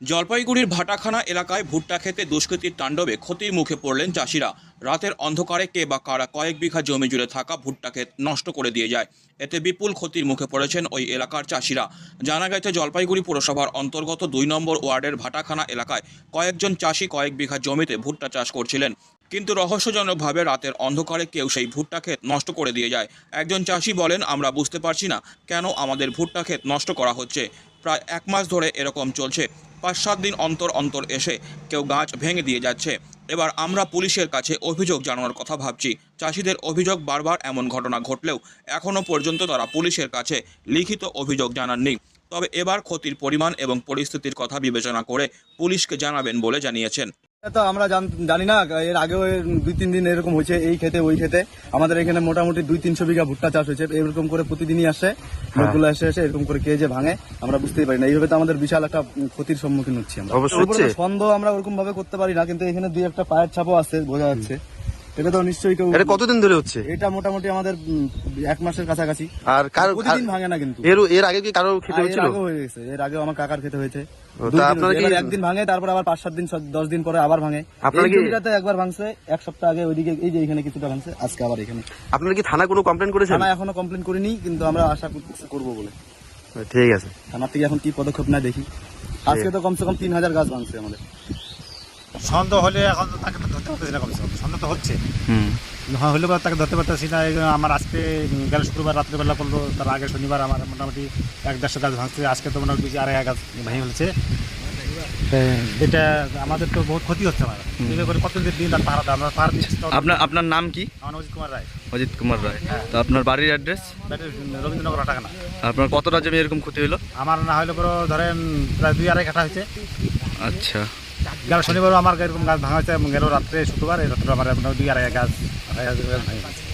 জলপাইগুড়ির ভাটাখানা এলাকায় ভুট্টা খেতে দুষ্কৃতীর তাণ্ডবে ক্ষতির মুখে পড়লেন চাষিরা। রাতের অন্ধকারে কে বা কারা কয়েক বিঘা জমি জুড়ে থাকা ভুট্টা ক্ষেত নষ্ট করে দিয়ে যায়। এতে বিপুল ক্ষতির মুখে পড়েছেন ওই এলাকার চাষিরা। জানা গেছে, জলপাইগুড়ি পুরসভার অন্তর্গত দুই নম্বর ওয়ার্ডের ভাটাখানা এলাকায় কয়েকজন চাষি কয়েক বিঘা জমিতে ভুট্টা চাষ করছিলেন। কিন্তু রহস্যজনকভাবে রাতের অন্ধকারে কেউ সেই ভুট্টা ক্ষেত নষ্ট করে দিয়ে যায়। একজন চাষি বলেন, আমরা বুঝতে পারছি না কেন আমাদের ভুট্টা ক্ষেত নষ্ট করা হচ্ছে। প্রায় এক মাস ধরে এরকম চলছে। পাঁচ সাত দিন অন্তর অন্তর এসে কেউ গাছ ভেঙে দিয়ে যাচ্ছে। এবার আমরা পুলিশের কাছে অভিযোগ জানানোর কথা ভাবছি। চাষিদের অভিযোগ বারবার এমন ঘটনা ঘটলেও এখনও পর্যন্ত তারা পুলিশের কাছে লিখিত অভিযোগ জানাননি। তবে এবার ক্ষতির পরিমাণ এবং পরিস্থিতির কথা বিবেচনা করে পুলিশকে জানাবেন বলে জানিয়েছেন। তো আমরা জানি না এর আগেও দুই তিন দিন এরকম হয়েছে এই খেতে ওই খেতে আমাদের এখানে মোটামুটি দুই তিনশো বিঘা ভুট্টা চাষ হয়েছে এরকম করে প্রতিদিনই আসে লোকগুলো এসে এসে এরকম করে কে যে ভাঙে আমরা বুঝতেই পারি না। এইভাবে তো আমাদের বিশাল একটা ক্ষতির সম্মুখীন হচ্ছি আমরা। সন্দেহ আমরা ওরকম ভাবে করতে পারি না কিন্তু এখানে দুই একটা পায়ের ছাপও আছে বোঝা যাচ্ছে। এটা তো নিশ্চয়ই কেউ এটা কতদিন ধরে হচ্ছে? এটা মোটামুটি আমাদের এক মাসের কাছাকাছি। আর কার প্রতিদিন ভাঙে না কিন্তু। এর এর আগে কি কারও খেতে আর এর হয়ে গেছে। আগেও আমার কাকার খেতে হয়েছে। আপনারা কি- একদিন ভাঙে তারপর আবার পাঁচ সাত দিন দশ দিন পরে আবার ভাঙে। আপনারা কি- একবার ভাঙছে এক সপ্তাহ আগে ওইদিকে এই যে এখানে কিছুটা ভাঙছে আজকে আবার এখানে। আপনারা কি থানা কোনো কমপ্লেন করেছেন? থানা এখনও কমপ্লেন করিনি কিন্তু আমরা আশা করব বলে। ঠিক আছে। থানার থেকে এখন কি পদক্ষেপ না দেখি। আজকে তো কমসে কম তিন হাজার গাছ ভাঙছে আমাদের। সন্দেহ হলে এখন তো তাকে পারতেছি না কমসে কম সন্দেহ তো হচ্ছে। হ্যাঁ হলে পরে তাকে ধরতে পারতেছি না। আমার আজকে গেল শুক্রবার রাত্রেবেলা করল তার আগে শনিবার আমার মোটামুটি এক দেড়শো গাছ ভাঙছে। আজকে তো মোটামুটি আড়াই গাছ ভেঙে ফেলছে। এটা আমাদের তো বহুত ক্ষতি হচ্ছে আমার। কতদিন দিন পাহারা আমরা দিচ্ছি আপনার আপনার নাম কি? আমার অজিত কুমার রায়। অজিত কুমার রায়। তো আপনার বাড়ির অ্যাড্রেস? রবীন্দ্রনগর টাকা না আপনার কতটা জমি এরকম ক্ষতি হলো আমার না হলে পরে ধরেন প্রায় দুই আড়াই কাঠা হয়েছে। আচ্ছা। গেল শনিবারও আমার এরকম গাছ ভাঙা হয়েছে এবং গেল রাত্রে শুক্রবার, এই রাত্রে আমার দুই আড়াই গেছে